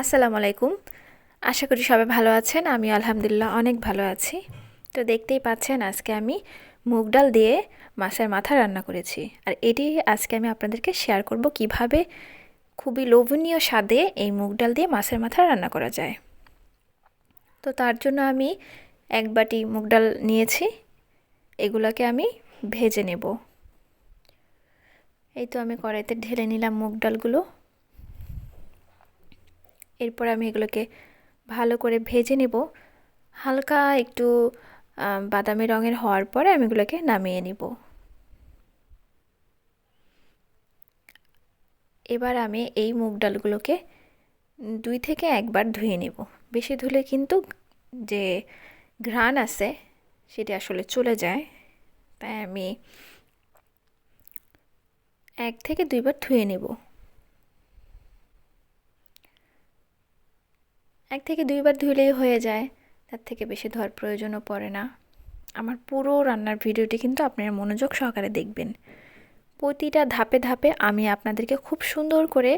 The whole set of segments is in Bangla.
আসসালামু আলাইকুম। আশা করি সবাই ভালো আছেন। আমি আলহামদুলিল্লাহ অনেক ভালো আছি। তো দেখতেই পাচ্ছেন আজকে আমি মুগ ডাল দিয়ে মাছের মাথা রান্না করেছি। আর এটি আজকে আমি আপনাদেরকে শেয়ার করব কীভাবে খুবই লোভনীয় স্বাদে এই মুগ ডাল দিয়ে মাছের মাথা রান্না করা যায়। তো তার জন্য আমি এক বাটি মুগ ডাল নিয়েছি। এগুলোকে আমি ভেজে নেব। এই তো আমি কড়াইতে ঢেলে নিলাম মুগ ডালগুলো। এরপর আমি এগুলোকে ভালো করে ভেজে নেব। হালকা একটু বাদামি রঙের হওয়ার পরে আমি এগুলোকে নামিয়ে নিব। এবার আমি এই মুগ ডালগুলোকে দুই থেকে একবার ধুয়ে নেব। বেশি ধুলে কিন্তু যে ঘ্রাণ আছে, সেটি আসলে চলে যায়। তাই আমি এক থেকে দুইবার ধুয়ে নেব। এক থেকে দুইবার ধুলেই হয়ে যায়। তার থেকে বেশি ধোয়ার প্রয়োজনও পড়ে না। আমার পুরো রান্নার ভিডিওটি কিন্তু আপনারা মনোযোগ সহকারে দেখবেন। প্রতিটা ধাপে ধাপে আমি আপনাদেরকে খুব সুন্দর করে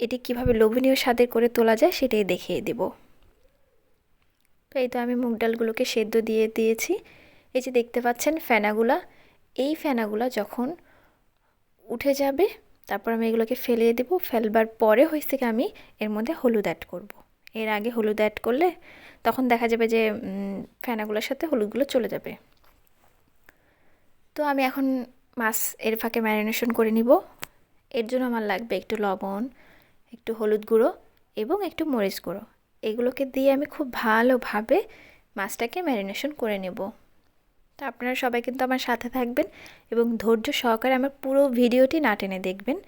এটি কীভাবে লোভনীয় স্বাদের করে তোলা যায় সেটাই দেখিয়ে দেব। তো এই তো আমি মুগ ডালগুলোকে সেদ্ধ দিয়ে দিয়েছি। এই যে দেখতে পাচ্ছেন ফেনাগুলা। এই ফেনাগুলা যখন উঠে যাবে, তারপর আমি এগুলোকে ফেলিয়ে দেবো। ফেলবার পরে হয়েছে আমি এর মধ্যে হলুদ অ্যাড করব। এর আগে হলুদ অ্যাড করলে, তখন দেখা যাবে যে ফেনাগুলোর সাথে হলুদগুলো চলে যাবে। তো আমি এখন মাছ এর ফাঁকে ম্যারিনেশন করে নিব। এর জন্য আমার লাগবে একটু লবণ, একটু হলুদ গুঁড়ো এবং একটু মরিচ গুঁড়ো। এগুলোকে দিয়ে আমি খুব ভালোভাবে মাছটাকে ম্যারিনেশন করে নেব। তো আপনারা সবাই কিন্তু আমার সাথে থাকবেন এবং ধৈর্য সহকারে আমার পুরো ভিডিওটি না টেনে দেখবেন।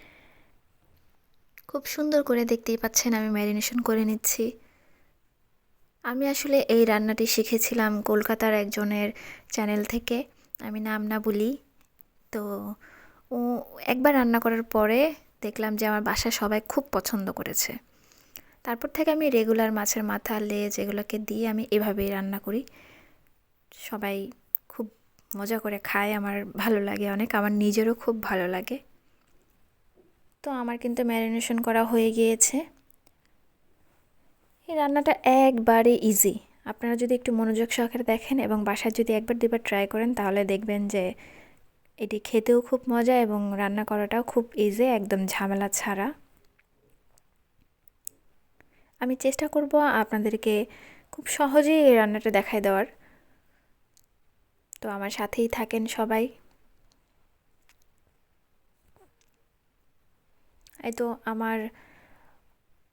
খুব সুন্দর করে দেখতেই পাচ্ছেন আমি ম্যারিনেশন করে নিচ্ছি। আমি আসলে এই রান্নাটি শিখেছিলাম কলকাতার একজনের চ্যানেল থেকে, আমি নাম না বলি। তো ও একবার রান্না করার পরে দেখলাম যে আমার বাসা সবাই খুব পছন্দ করেছে। তারপর থেকে আমি রেগুলার মাছের মাথা লেজ এগুলোকে দিয়ে আমি এভাবেই রান্না করি। সবাই খুব মজা করে খায়, আমার ভালো লাগে অনেক, আমার নিজেরও খুব ভালো লাগে। তো আমার কিন্তু ম্যারিনেশন করা হয়ে গিয়েছে। এই রান্নাটা একবারে ইজি আপনারা যদি একটু মনোযোগ সহকারে দেখেন এবং বাসায় যদি একবার দুবার ট্রাই করেন, তাহলে দেখবেন যে এটি খেতেও খুব মজা এবং রান্না করাটাও খুব ইজি একদম ঝামেলা ছাড়া। আমি চেষ্টা করব আপনাদেরকে খুব সহজেই এই রান্নাটা দেখাই দেওয়ার। তো আমার সাথেই থাকেন সবাই। তো আমার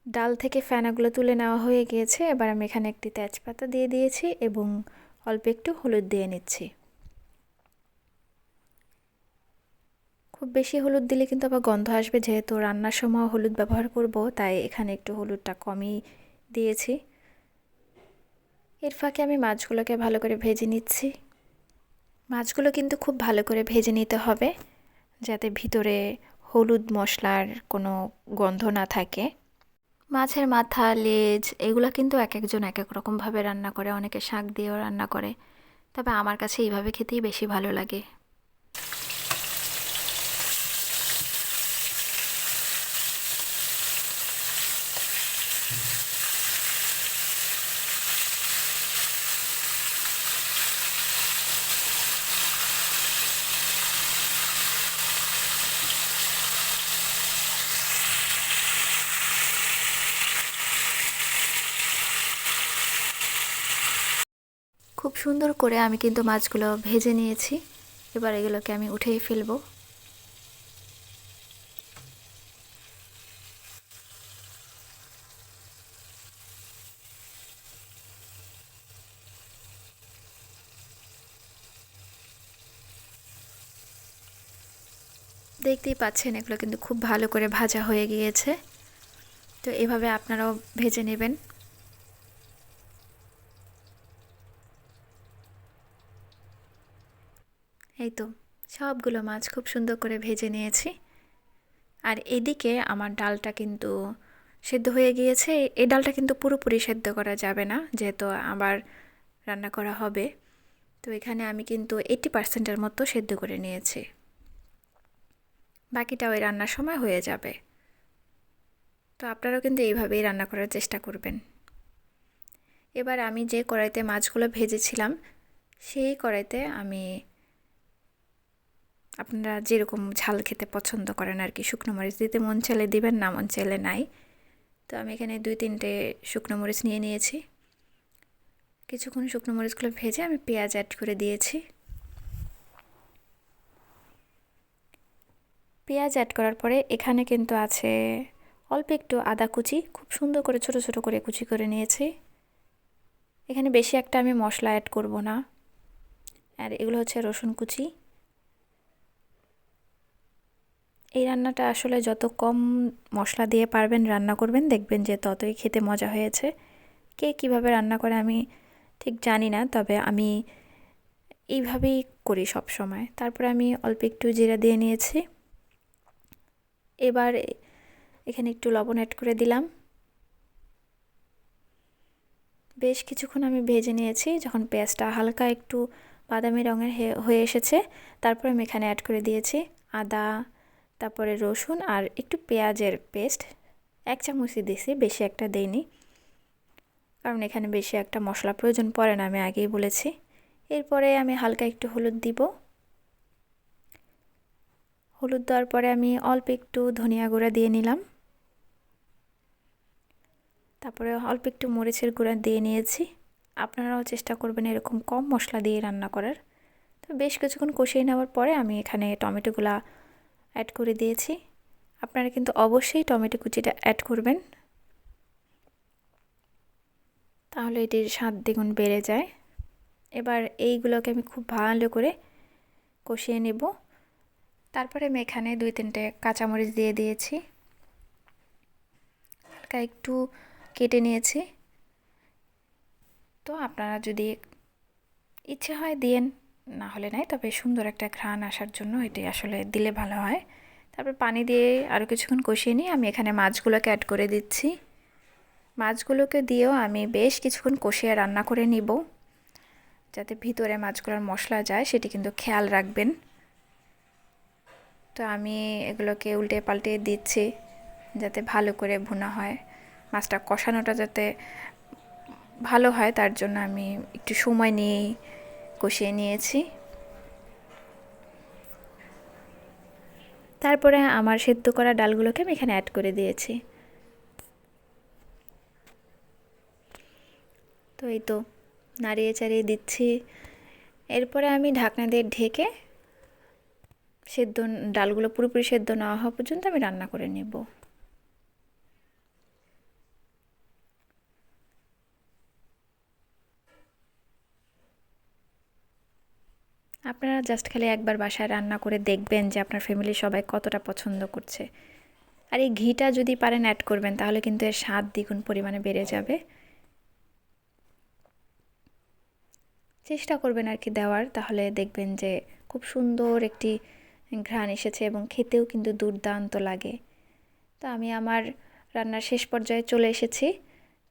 ডাল থেকে ফেনাগুলো তুলে নেওয়া হয়ে গিয়েছে। এবার আমি এখানে একটি তেজপাতা দিয়ে দিয়েছি এবং অল্প একটু হলুদ দিয়ে নিচ্ছি। খুব বেশি হলুদ দিলে কিন্তু আবার গন্ধ আসবে, যেহেতু রান্নার সময় হলুদ ব্যবহার করব, তাই এখানে একটু হলুদটা কমই দিয়েছি। এর ফাঁকে আমি মাছগুলোকে ভালো করে ভেজে নিচ্ছি। মাছগুলো কিন্তু খুব ভালো করে ভেজে নিতে হবে, যাতে ভিতরে হলুদ মশলার কোনো গন্ধ না থাকে। মাছের মাথা, লেজ, এগুলো কিন্তু এক একজন এক এক রকমভাবে রান্না করে, অনেকে শাক দিয়েও রান্না করে। তবে আমার কাছে এইভাবে খেতেই বেশি ভালো লাগে। সুন্দর করে আমি কিন্তু মাছগুলো ভেজে নিয়েছি। এবার এগুলোকে আমি উঠেই ফেলব। দেখতেই পাচ্ছেন, এগুলো কিন্তু খুব ভালো করে ভাজা হয়ে গিয়েছে। তো এভাবে আপনারাও ভেজে নেবেন। এই তো, সবগুলো মাছ খুব সুন্দর করে ভেজে নিয়েছি। আর এদিকে আমার ডালটা কিন্তু সেদ্ধ হয়ে গিয়েছে। এই ডালটা কিন্তু পুরোপুরি সেদ্ধ করা যাবে না, যেহেতু আবার রান্না করা হবে। তো এখানে আমি কিন্তু এইটি পার্সেন্টের মতো সেদ্ধ করে নিয়েছি। বাকিটা ওই রান্নার সময় হয়ে যাবে। তো আপনারাও কিন্তু এইভাবেই রান্না করার চেষ্টা করবেন। এবার আমি যে কড়াইতে মাছগুলো ভেজেছিলাম, সেই কড়াইতে আমি আপনারা যেরকম ঝাল খেতে পছন্দ করেন আর কি, শুকনো মরিচ দিতে মন চাইলে দিবেন, না মন চাইলে নাই। তো আমি এখানে দুই তিনটে শুকনো মরিচ নিয়ে নিয়েছি। কিছুক্ষণ শুকনো মরিচগুলো ভেজে আমি পেঁয়াজ অ্যাড করে দিয়েছি। পেঁয়াজ অ্যাড করার পরে এখানে কিন্তু আছে অল্প একটু আদা কুচি, খুব সুন্দর করে ছোট ছোট করে কুচি করে নিয়েছি। এখানে বেশি একটা আমি মশলা অ্যাড করব না। আর এগুলো হচ্ছে রসুন কুচি। এই রান্নাটা আসলে যত কম মশলা দিয়ে পারবেন রান্না করবেন, দেখবেন যে ততই খেতে মজা হয়েছে। কে কীভাবে রান্না করে আমি ঠিক জানি না, তবে আমি এইভাবেই করি সব সময় তারপরে আমি অল্প একটু জিরা দিয়ে নিয়েছি। এবার এখানে একটু লবণ অ্যাড করে দিলাম। বেশ কিছুক্ষণ আমি ভেজে নিয়েছি, যখন পেঁয়াজটা হালকা একটু বাদামি রঙের হয়ে এসেছে, তারপর আমি এখানে অ্যাড করে দিয়েছি আদা তারপরে রসুন আর একটু পেঁয়াজের পেস্ট। এক চামচই দিয়েছি বেশি একটা দেইনি। কারণ এখানে বেশি একটা মশলা প্রয়োজন পড়ে না, আমি আগেই বলেছি। এরপরে আমি হালকা একটু হলুদ দিব। হলুদ দেওয়ার পরে আমি অল্প একটু ধনিয়া গুঁড়া দিয়ে নিলাম। তারপরে অল্প একটু মরিচের গুঁড়া দিয়ে নিয়েছি। আপনারাও চেষ্টা করবেন এরকম কম মশলা দিয়ে রান্না করার। তো বেশ কিছুক্ষণ কষিয়ে নেওয়ার পরে আমি এখানে টমেটোগুলা অ্যাড করে দিয়েছি। আপনারা কিন্তু অবশ্যই টমেটো কুচিটা অ্যাড করবেন। তাহলে এটির স্বাদ দ্বিগুণ বেড়ে যায়। এবার এইগুলোকে আমি খুব ভালো করে কষিয়ে নেব। তারপরে আমি এখানে দুই তিনটে কাঁচামরিচ দিয়ে দিয়েছি। হালকা একটু কেটে নিয়েছি। তো আপনারা যদি ইচ্ছে হয় দিয়েন। না হলে নাই, তবে সুন্দর একটা ঘ্রাণ আসার জন্য এটি আসলে দিলে ভালো হয়। তারপর পানি দিয়ে আরও কিছুক্ষণ কষিয়ে নিয়ে আমি এখানে মাছগুলোকে অ্যাড করে দিচ্ছি। মাছগুলোকে দিয়েও আমি বেশ কিছুক্ষণ কষিয়ে রান্না করে নিব, যাতে ভিতরে মাছগুলোর মশলা যায়, সেটি কিন্তু খেয়াল রাখবেন। তো আমি এগুলোকে উল্টে পাল্টে দিচ্ছি, যাতে ভালো করে ভুনা হয়। মাছটা কষানোটা যাতে ভালো হয়, তার জন্য আমি একটু সময় নিয়েই কষিয়ে নিয়েছি। তারপরে আমার সেদ্ধ করা ডালগুলোকে আমি এখানে অ্যাড করে দিয়েছি। তো এই তো নাড়িয়ে চাড়িয়ে দিচ্ছি। এরপরে আমি ঢাকনা দিয়ে ঢেকে সেদ্ধ, ডালগুলো পুরোপুরি সেদ্ধ না হওয়া পর্যন্ত আমি রান্না করে নেব। আপনারা জাস্ট খালি একবার বাসায় রান্না করে দেখবেন যে আপনার ফ্যামিলি সবাই কতটা পছন্দ করছে। আর এই ঘিটা যদি পারেন অ্যাড করবেন, তাহলে কিন্তু এর স্বাদ দ্বিগুণ পরিমাণে বেড়ে যাবে। চেষ্টা করবেন আর কি দেওয়ার, তাহলে দেখবেন যে খুব সুন্দর একটি ঘ্রাণ এসেছে এবং খেতেও কিন্তু দুর্দান্ত লাগে। তো আমি আমার রান্নার শেষ পর্যায়ে চলে এসেছি।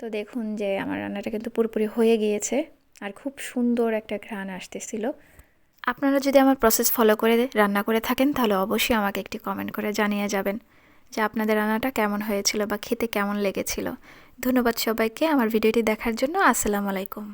তো দেখুন যে আমার রান্নাটা কিন্তু পুরোপুরি হয়ে গিয়েছে, আর খুব সুন্দর একটা ঘ্রাণ আসতেছিল। আপনারা যদি আমার প্রসেস ফলো করে রান্না করে থাকেন, তাহলে অবশ্যই আমাকে একটি কমেন্ট করে জানিয়ে যাবেন যে আপনাদের রান্নাটা কেমন হয়েছিল বা খেতে কেমন লেগেছিল। ধন্যবাদ সবাইকে আমার ভিডিওটি দেখার জন্য। আসসালামু আলাইকুম।